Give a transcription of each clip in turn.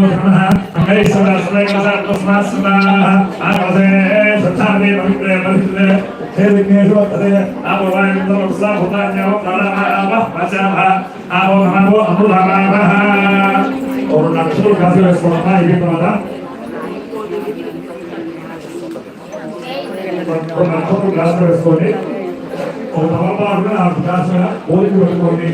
నమః అంగై సదాశ్రయ కథాత్మస్మాత్ సత్తాదే పవిత్రే పవిత్రే హే ఆపో నమో నక్షత్రం కాసి ఇది ఒక నక్షత్రం గ్లాస్ వేసుకోండి ఒక తమలపాకు ఆ పెట్టుకోండి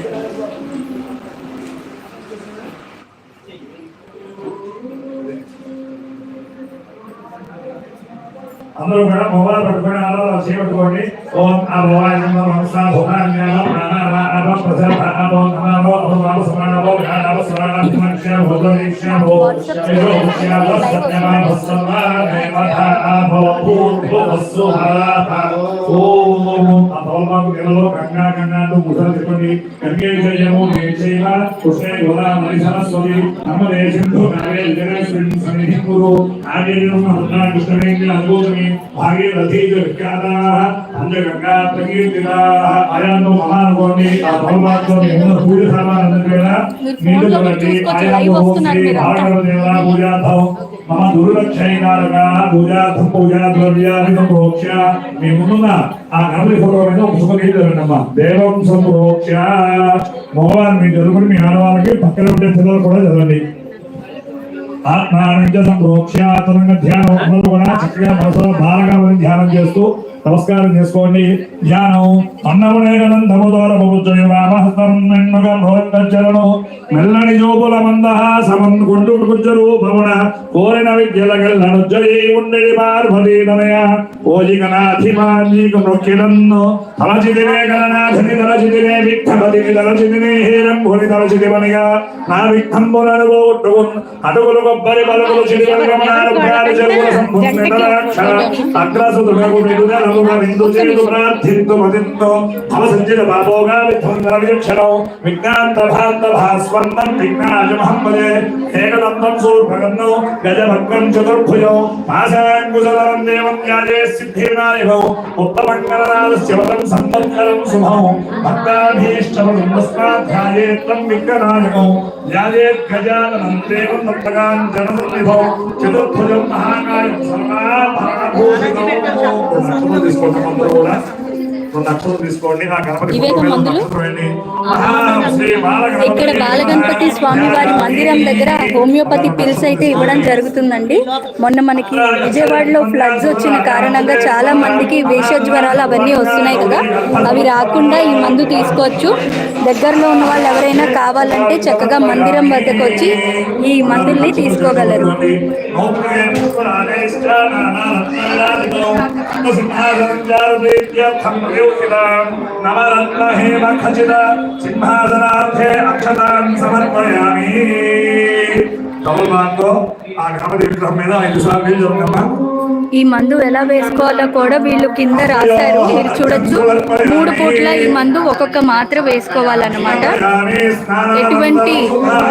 అందరూ కూడా మొబైల్ పట్టుకొని అలా చేపట్టుకోండి ఓం ఆ మొబైల్ నమస్తా భూతాన్యాల ప్రాణారామ ప్రజల ఓం నమో అమృతామ సమానమో జ్ఞానమ సమానమ మనుష్య భూతరీక్ష భూ తేజో ముఖ్యాల సత్యమాన భస్సవా దేవత ఆభో భూర్భువస్సు హరాప ఓం ఆ భౌమాకు నెలలో గంగా గంగాను ముసలు తిప్పండి గంగే జయము మేచైవ కృష్ణే గోదా మరి సరస్వతి నమదే సింధు నాగే జగన్ సన్నిధి కురు ఆగేయం హృదా కృష్ణవేంద్ర అనుభూతమి భాగీరథీ విఖ్యాతాః పంచగంగా ప్రకీర్తితాః అయాను మహానుభావుని ఆ భౌమాకు ఎన్నో పూజ సామానందం కూడా మీరు చూడండి అయాను శ్రీ పూజార్థం మమ దుర్లక్షైనారక పూజార్థం పూజా ద్రవ్యాన్ని మీ ముందున్న ఆ గణపతి ఫోటో మీద ఒక సుఖగీత దేవం సంప్రోక్ష మగవారు మీ చదువుకుని మీ ఆడవాళ్ళకి పక్కన ఉండే పిల్లలు కూడా చదవండి ఆత్మానంద సంప్రోక్ష ధ్యానం కూడా చక్కగా మనసులో బాగా ధ్యానం చేస్తూ నమస్కారం చేసుకోండి. ధ్యానం. అన్నమునేగనందము దూరముచ్చరం భవంతరను మెల్లని జోపుల మందహాసమం గుండు గుజ్జరు భవన కోరిన విద్యలగల్లనుజ్జరి ఉండడి పార్వతీ నమయ. ఓజిగనాథిమాజీకు నొక్కిడన్ను. తలచిదివే గణనాథని తలచిదివే విఠపతిని తలచిదివే హేరంభుని తలచిదివనిగా నా విఠంబులను పోగొట్టుకున్ అటుకులు కొబ్బరి పలుకులు చిడిగమనాలు గాలి చెరువుల అగ్రసుతులకు విడుదలముగా విందు చేదు ప్రార్థింతు మదింతో అవసంచిన బాబోగా విధ్వంగర విజ్ఞాంత భాంత భాస్వర్ణం విజ్ఞాజ ఏకదంతం సూర్భగన్నో గజభగ్నం చతుర్భుజో పాశాంకుశలరం దేవం న్యాయే సిద్ధిర్నాయుభం ఉత్తమంగళనాదస్యవతం సంవత్సరం శుభం భక్తాభీష్టమం తస్మాధ్యాయే త్వం విఘ్ననాయకం న్యాయే దేవం భక్తగాన్ జనసన్నిభం చతుర్భుజం మహాకాయం సర్వాభరణభూషితం నక్షత్రం తీసుకోండి అందరూ కూడా ఇక్కడ బాలగణపతి స్వామి వారి మందిరం దగ్గర హోమియోపతి పిల్స్ అయితే ఇవ్వడం జరుగుతుందండి. మొన్న మనకి విజయవాడలో ఫ్లడ్స్ వచ్చిన కారణంగా చాలా మందికి విష జ్వరాలు అవన్నీ వస్తున్నాయి కదా. అవి రాకుండా ఈ మందు తీసుకోవచ్చు. దగ్గరలో ఉన్న వాళ్ళు ఎవరైనా కావాలంటే చక్కగా మందిరం వద్దకు వచ్చి ఈ మందుల్ని తీసుకోగలరు. సింహాసనార్థే అక్షతాన్ సమర్పయామి తమలపాతో ఆ గణపతి విగ్రహం మీద ఐదు సార్లు నీళ్ళు చల్లమ్మా. ఈ మందు ఎలా వేసుకోవాలో కూడా వీళ్ళు కింద రాశారు. మీరు చూడొచ్చు మూడు పూట్ల ఈ మందు ఒక్కొక్క మాత్ర వేసుకోవాలన్నమాట. ఎటువంటి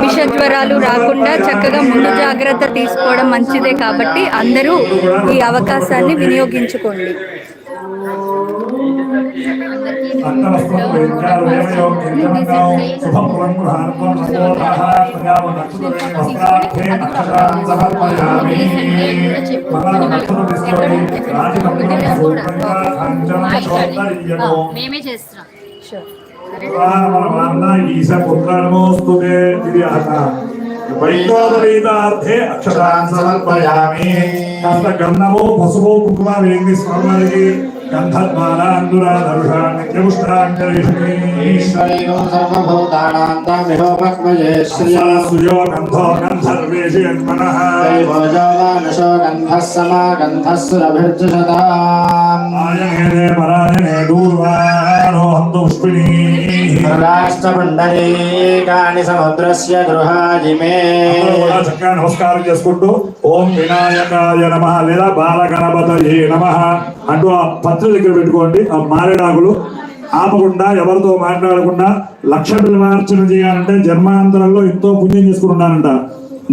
విషజ్వరాలు రాకుండా చక్కగా ముందు జాగ్రత్త తీసుకోవడం మంచిదే కాబట్టి అందరూ ఈ అవకాశాన్ని వినియోగించుకోండి. అత్తవస్త్రం విద్యాలు వేమయోగం నిర్జనంగం శుభం పురంగుహార్పం నమోదాః ప్రజావ నక్షత్రం వస్త్రార్థే నక్షత్రాన్ సమర్పయామి మంగళ నక్షత్రం తీసుకోండి రాజకపురం సూపంగా కంచనం చోత్తరీయము మేమే చేస్తున్నాం మన ఈశ పుత్రనమోస్తుతే ఇది ఆట వైకోదరీతార్థే అక్షరాన్ సమర్పయామి కాస్త గంధము పసుపు కుంకుమ వేంగి స్వామివారికి గంధద్వార అందురా దరుష నిత్యపుష్టాంజలి ఈశ్వరేణో సర్వభూతానాం తామిహోపక్వయే శ్రియా సుయో గంధో గంధర్వేషి యన్మనః దైవోజావానశో గంధः సమాగంధः సురభిర్జుషతాం ఆయనే పరాయణే దూర్వారోహంతు పుష్పిణీ రాష్ట్రపుండరీకాని సముద్రస్య గృహాజిమే అందరూ కూడా చక్కగా నమస్కారం చేసుకుంటూ ఓం వినాయకాయ నమ లేదా బాలగణపతయే నమ అంటూ ఆ పత్రి దగ్గర పెట్టుకోండి. ఆ మారేడాకులు ఆపకుండా ఎవరితో మాట్లాడకుండా లక్ష బిల్వార్చన చేయాలంటే జన్మాంతరంలో ఎంతో పుణ్యం చేసుకుంటున్నానంట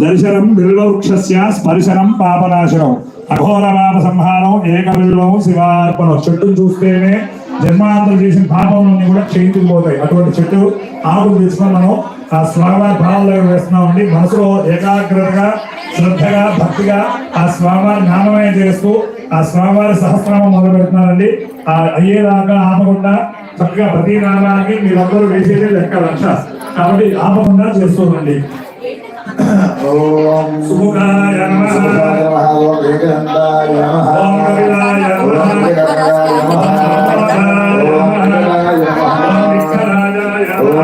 దర్శనం బిల్వవృక్షస్య స్పరిశనం పాపనాశనం. అఘోర పాప సంహారం ఏక బిల్వం శివార్పణం. చెట్టును చూస్తేనే జన్మాంతరం చేసిన పాపంలోని కూడా క్షయించుకుపోతాయి. అటువంటి చెట్టు ఆకులు తీసుకొని మనం ఆ స్వామివారి భావంలో వేస్తున్నామండి. మనసులో ఏకాగ్రతగా శ్రద్ధగా భక్తిగా ఆ స్వామివారి నామమే చేస్తూ ఆ స్వామివారి సహస్రామం మొదలు పెడుతున్నారండి. ఆ అయ్యేదాకా ఆపకుండా చక్కగా ప్రతి నామానికి మీరందరూ వేసేది లెక్క లక్ష. కాబట్టి ఆపకుండా చేస్తుందండి. ఓం సుముఖాయ నమః. నమః. కపిలాయ నమః.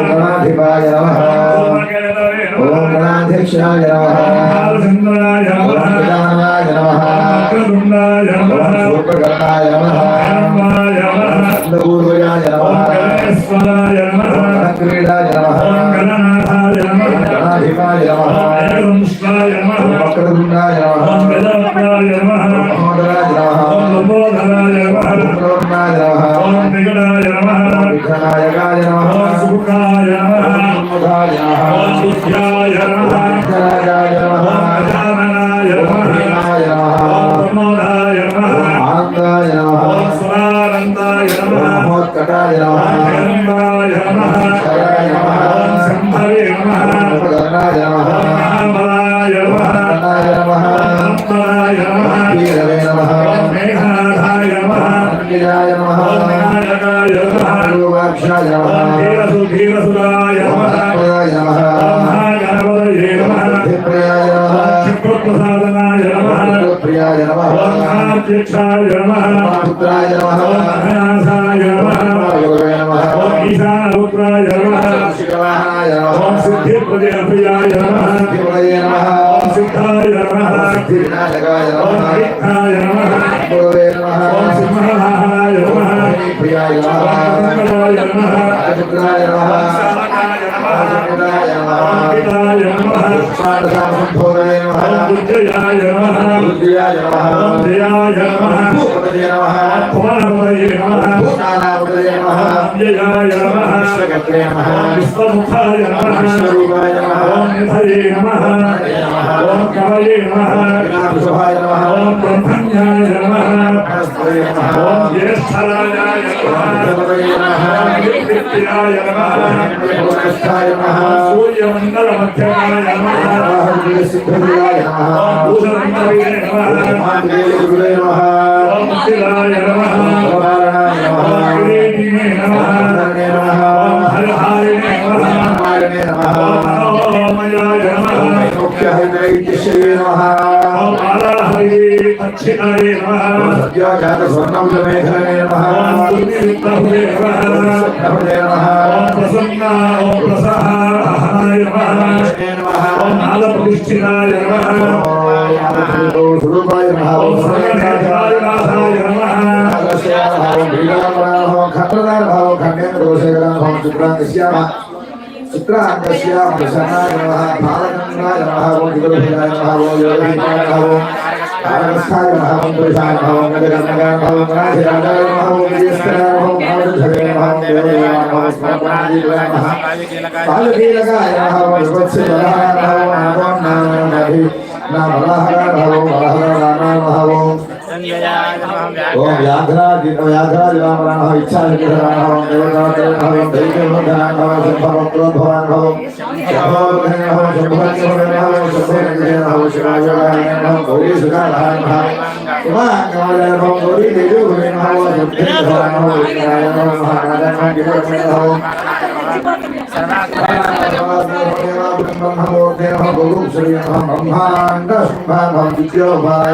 గణాధిపాయ నమః. ఓం గణాధ్యక్షాయ నమః. సూర్పకర్ణాయ నమః. నందపూర్వజాయ నమః. క్రీడాయ నమః. గణాధిపాయ నమః. ఓం వక్రతుండాయ నమః. ఓం మహోదరాయ నమః. ఓం ప్రవర్ణాయ నమః. ఓం విఘ్ననాయకాయ నమః. ఓం సుముఖాయ నమః. ఓం విఘ్నరాజాయ నమః. మహోత్కటాయ నమః. శరాయ నమః. ఉపకరణాయ నమః. కరణాయ నమః. వీరవే నమః. అగ్నిజాయ నమః. రూపాక్షాయ నమః. ఓంకారాయ నమః. గణపతయే నమః. నమః. ప్రియాయ నమః. పుత్రాయ నమః. నమః ఈశానపుత్రాయ నమః శిఖవాహనాయ ఓం నమః సిద్ధిప్రజయప్రియాయ నమః. శివయ నమః ఓం సిద్ధాయ నమః. ఓం నమః విఘ్నాయ నమః గురవే నమః ఓం సింహాయ నమః. ప్రియాయ నమః. మంగళాయ నమః. రాజపుత్రాయ నమః. శాలకాయ నమః. రాజపుత్రాయ నమః. పితాయ నమః. స్మారకాసంభోగవే నమః. ఓం బుద్ధయాయ నమః. రుద్రాయ నమః. ఓం జయాయ నమః. భూపతయ నమః. కుమారపదయే నమః. భూషానాపతయ నమః. అవ్యయాయ నమః. విశ్వకర్త్రే నమః. విశ్వముఖాయ నమః. విశ్వరూపాయ నమః. ఓం నిధయే నమః. ఓం కవయే నమః వినాశుభాయ నమః ఓం బ్రహ్మణ్యాయ నమః బృహస్పతయ నమః ఓం జ్యేష్ఠరాజాయ నమః దేవతయ నమః నిర్విద్యాయ నమః భూతస్థాయ నమః సూర్యమండలమధ్యమాయ నమః వాహన సిద్ధులాయ ఓం నమః భూషణంతవే నమః మాతృదేవ గురువే నమః ఓం ముక్తిరాయ నమః ఓంకారణాయ ఓం నమః కిరీటినే నమః ఓంకారణే నమః ఓం హరిహారిణే నమః ఓంకారణే నమః ఓం మనోమయాయ నమః ముఖ్యహైద్రైత్యశ్రీ నమః ఓం బాలహరి దక్షిణాయ నమః సత్యోజాత స్వర్ణముఖమేఖలనే నమః ఓం దుర్నిమిత్తహురే నమః సత్యహృదయ నమః ఓం ప్రసన్న నమః నమః ఓం నమః ఓం నమః आनस्थाय महापुरुषाय भवं गजगन्नगा भवं राधिराधाय भवं विजयस्तराय भवं भावधरे भवं देवदेवाय भवं स्मरणादिवाय कालकीलकाय भवं विश्वस्य जलाय भवं नामं नामं नभि नामलाहराय भवं बलः ఓం వ్యాఘ్రాది వ్యాఘ్రాది రామరామ ఇచ్ఛాదిరామ దేవతారామ దైవభవనామ సంభవప్రోభవాన శంభోధనమ శంభోధనమ శంభోధనమ శివాజాయ గౌరీ సుఖాయ ఉమాంగమాయ గౌరీ దేవి నమ శుద్ధిభవాన విష్ణాయ నమ మహానారాయణ గిరివరణ బ్రహ్మాండ శుభాభం విద్యోభాయ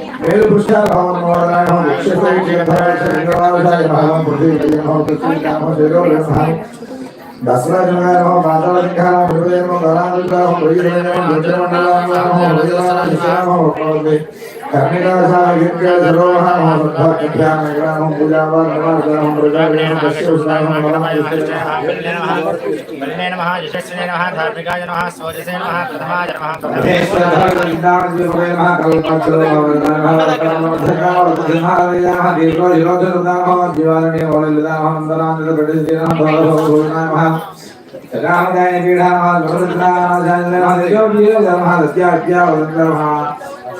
దశరాజనగారో మాతాలింగారో హృదయమో గణాలింగారో హృదయమో భోజనమండలాంగారో హృదయాలయం रामदाय पीढ़ा महाराज भगवत राम राजा महाराज जो भी राम महाराज क्या क्या वंदन महाराज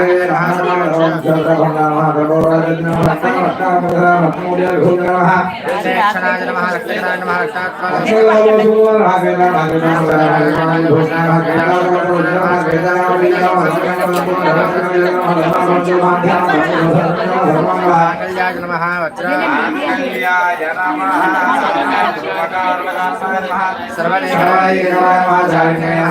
శిరో దశరాజనాయ నమః మాతాలింగాయ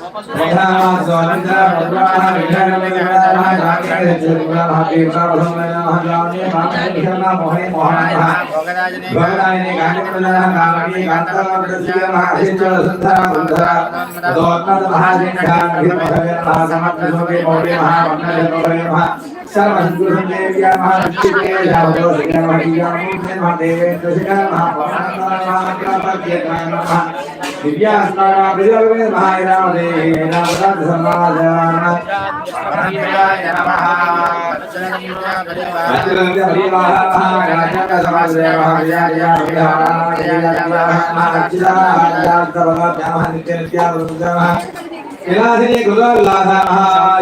नमः वज्राय सर्वदेवाय वदन्तकृते नमः कृते విలాసిని కృతాల్లాధాశ్రీకృతాల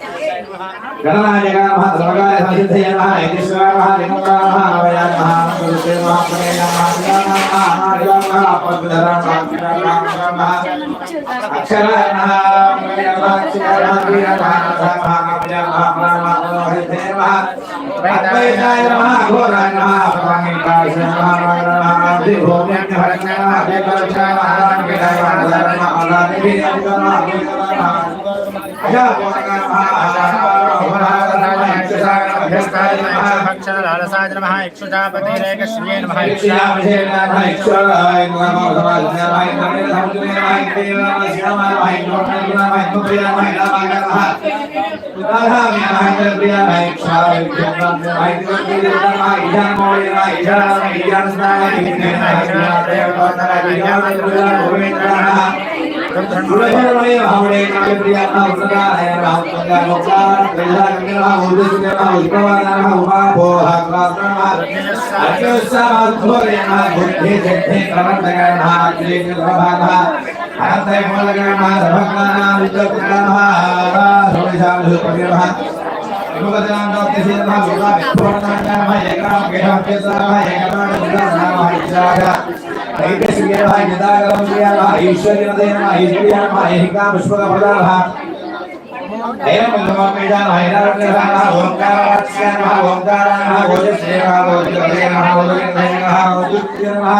గణనాయగామః సర్వకార్యసిద్ధయనః యజ్ఞేశ్వరామః నిమగ్గామః అవయామః సురుసేమః ప్రణయామః ధ్యానమః ఆనాయగామః పద్మధరామః అక్షరామః అక్షరామః ప్రణయామః అక్షరామః వీరమః నాథమః అభయామః ప్రణమః హరిదేవః అద్వైతాయనమః ఘోరాయనమః అపరాంగికాశనమః మానమః అధిభోజ్ఞహరణమః దేవరక్షామః విధాయమః ధర్మః అలాదిభిర్యమః అజాపోనమః ఆరామః भक्षणलालसाय नमः इक्षुजापतिरेकश्रिये नमः इक्षुजापतिरे नमः इक्षुजाय नमः भगवानाय नमः नमः नमः नमः नमः उदाहरणानि महाकर्त्याय इक्षाय नमः नमः इदामोय नमः इदामोय नमः इदामोय नमः इदामोय नमः गुरुजनमय भावने काले प्रियात्मा सदा है राम गंगा लोकार गंगा गंगा उदय सुनेमा उद्भवानाः उमा भोहा क्रासनमा अज्ञोत्सावाध्वरेण बुद्धि जग्धे कर्मणगणः त्रिगुणभागः हरते मूलगणः रभगणः विद्युत्गणः हरासुविशालु परिवः मुगदानोत्तिशेनः मुगाभिप्रणगणः एकराम केशव केशरः एकराम मुगानाम हिचारः ऐकसिंगे नमः यदागमं प्रिया नमः ईश्वरी नमः नमः ईश्वरी नमः एहिका पुष्पक प्रदाः एवं नमः मेधा नमः नारायण नमः ओंकारास्य नमः ओंकाराः ओजस्रेवा ओजस्रेवा ओजस्रेवा ओजस्रेवा